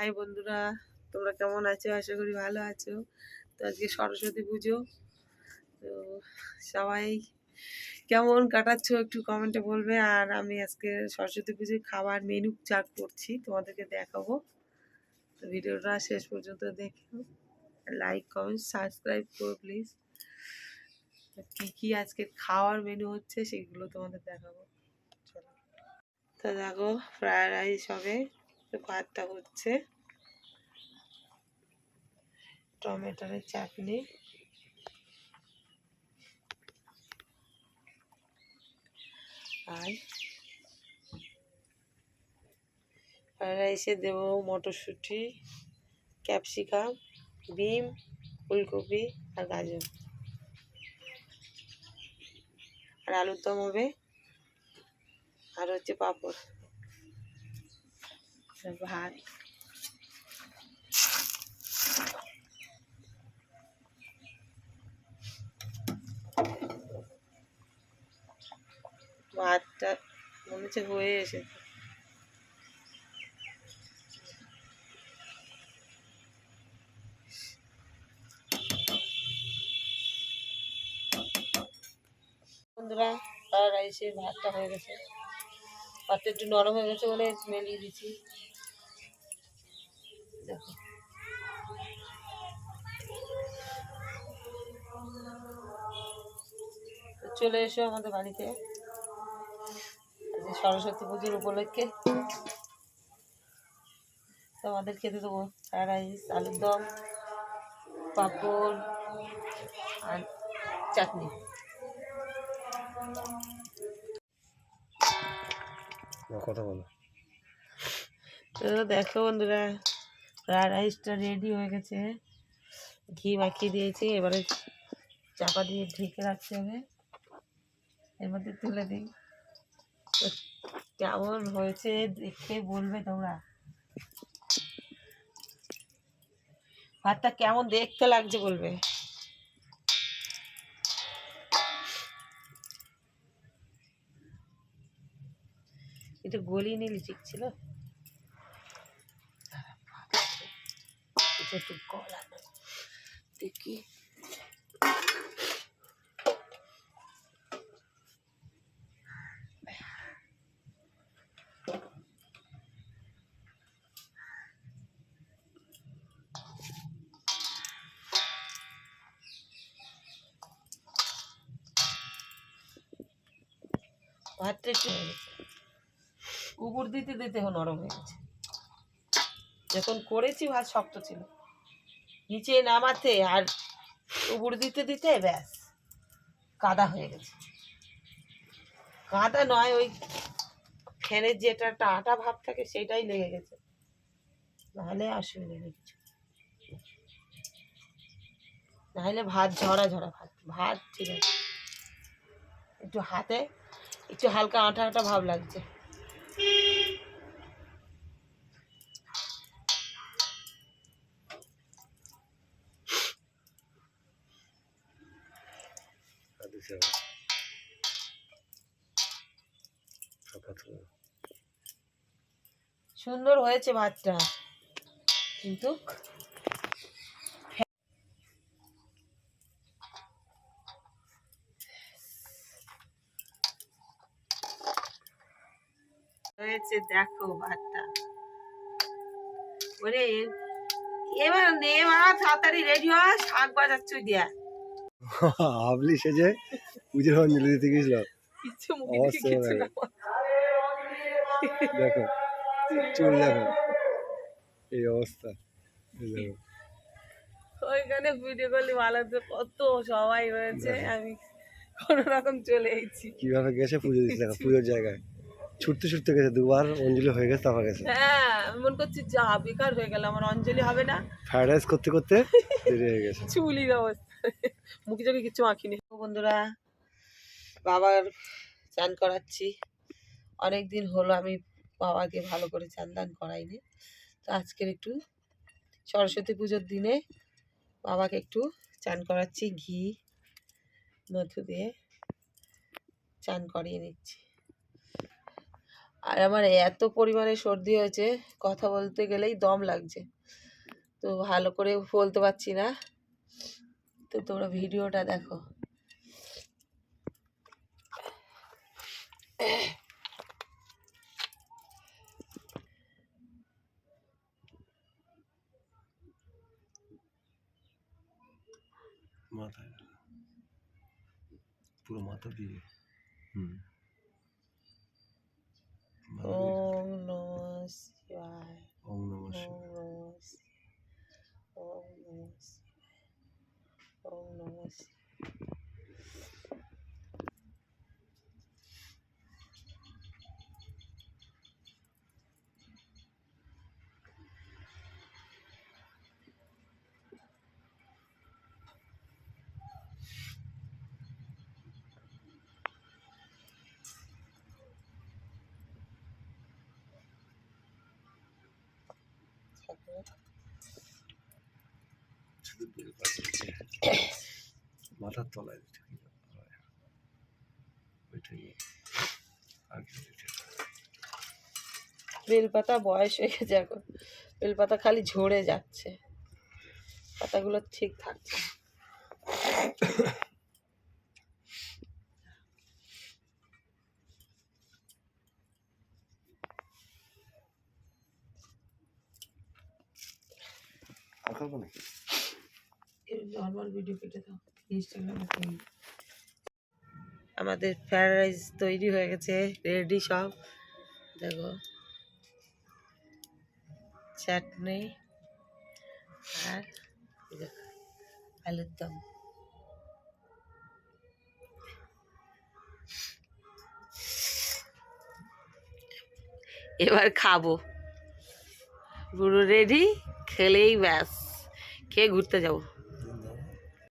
High বন্ধুরা, তোমরা কেমন আছো? আশা করি ভালো আছো। তো আজকে সরস্বতী পুজো। তো সবাই কেমন কাটাচ্ছ একটু কমেন্টে বলবে। আর আমি আজকে সরস্বতী পুজোর খাবার মেনু চার্ট করছি, তোমাদেরকে দেখাবো। তো ভিডিওটা শেষ পর্যন্ত দেখো লাইক কমেন্ট সাবস্ক্রাইব করো প্লিজ কী কী আজকে খাওয়ার মেনু হচ্ছে সেগুলো তোমাদের দেখাবো। চলো। তো দেখো ফ্রায়েড রাইস হবে। ভাতটা হচ্ছে। টমেটোর চাটনি। আর রাইসে দেবো মটরশুঁটি, ক্যাপসিকাম, বিম, ফুলকপি আর গাজর। আর আলুর দম হবে। আর হচ্ছে পাঁপড়। ভাত ভাতটা মনে হচ্ছে হয়ে এসেছে বন্ধুরা রাইসের ভাতটা হয়ে গেছে। ভাতটা একটু নরম হয়ে গেছে বলে মেলিয়ে দিচ্ছি। দেখো। চলে এসো আমাদের বাড়িতে। সরস্বতী পুজোর উপলক্ষে। তো আমাদের খেতে দেবো ফ্রায়েড রাইস আলুর দম পাঁপড় আর চাটনি। কথা বলো। তো দেখো বন্ধুরা ফ্রায়েড রাইসটা রেডি হয়ে গেছে। ঘি মাখিয়ে দিয়েছি, এবারে চাপা দিয়ে ঢেকে রাখতে হবে এর মধ্যে তুলে দিই। কেমন হয়েছে দেখে বলবে তোমরা। ভাতটা কেমন দেখতে লাগছে বলবে। এটা গলিয়ে নিলে ঠিক ছিল। এটা একটু গলানো দেখি ভাতটা একটু হয়ে উপর দিতে দিতে নরম হয়ে গেছে যখন করেছি ভাত শক্ত ছিল নিচে নামাতে আর উপর দিতে দিতে ব্যাস, কাদা হয়ে গেছে। কাদা নয়, ওই ফ্যানের যেটা একটা আটা ভাব থাকে সেটাই লেগে গেছে। নাহলে অসুবিধা নেই কিছু। নাহলে ভাত, ঝরা ঝরা ভাত। ভাত ঠিক আছে। একটু হাতে, একটু হালকা আঠা আঠা ভাব লাগছে। সুন্দর হয়েছে ভাতটা কিন্তু হয়েছে, দেখো ভাতটা ওরে, এবার নেওয়া তাড়াতাড়ি রেডি হওয়া শাক বাজাচ্ছ দিয়া। হাবলি সেজে পুজোর অঞ্জলি দিতে গেছিল। কিছু মুখে দিকে অবশ্যই কিছু না। দেখো চুল দেখো। এই অবস্থা। ওইখানে ভিডিও করলে ভালো কত সবাই হয়েছে আমি কোনো রকম চলে এসেছি। কীভাবে গেছে পুজো দিতে? দেখো পুজোর জায়গায়। ছুটতে ছুটতে গেছে দুবার অঞ্জলি হয়ে গেছে তারপর গেছে। হ্যাঁ আমি মনে করছি যা বেকার হয়ে গেল আমার অঞ্জলি হবে না। ফ্রাইড রাইস করতে করতে দেরি হয়ে গেছে। চুলির অবস্থা মুখে চোখে কিছু মাখিনি বন্ধুরা, বাবার চান করাচ্ছি। অনেক দিন হলো আমি বাবাকে ভালো করে চান দান করাইনি। তো আজকের একটু সরস্বতী পুজোর দিনে বাবাকে একটু চান করাচ্ছি, ঘি, মধু দিয়ে চান করিয়ে নিচ্ছি। আর আমার এত পরিমাণে সর্দি হয়েছে, কথা বলতে গেলেই দম লাগছে। তো ভালো করে বলতে পারছি না। তো তোমরা ভিডিওটা দেখো। মাথায় পুরো মাথা দিয়ে। হুম। মাথা 어우 너무 Thank you. মাথার তলায় দিতে হয়। ওইটাই আর কিছু দিতে বেলপাতা বয়স হয়ে গেছে এখন বেলপাতা খালি ঝরে যাচ্ছে পাতাগুলো ঠিক থাকছে। খাব নাকি? নর্মাল ভিডিও কেটে দাও ইনস্টাগ্রামে আমাদের ফ্রায়েড রাইস তৈরি হয়ে গেছে রেডি সব। দেখো, চাটনি আর আলুর দম। এবার খাব। পুরো রেডি খেলেই ব্যাস। খেয়ে ঘুরতে যাব।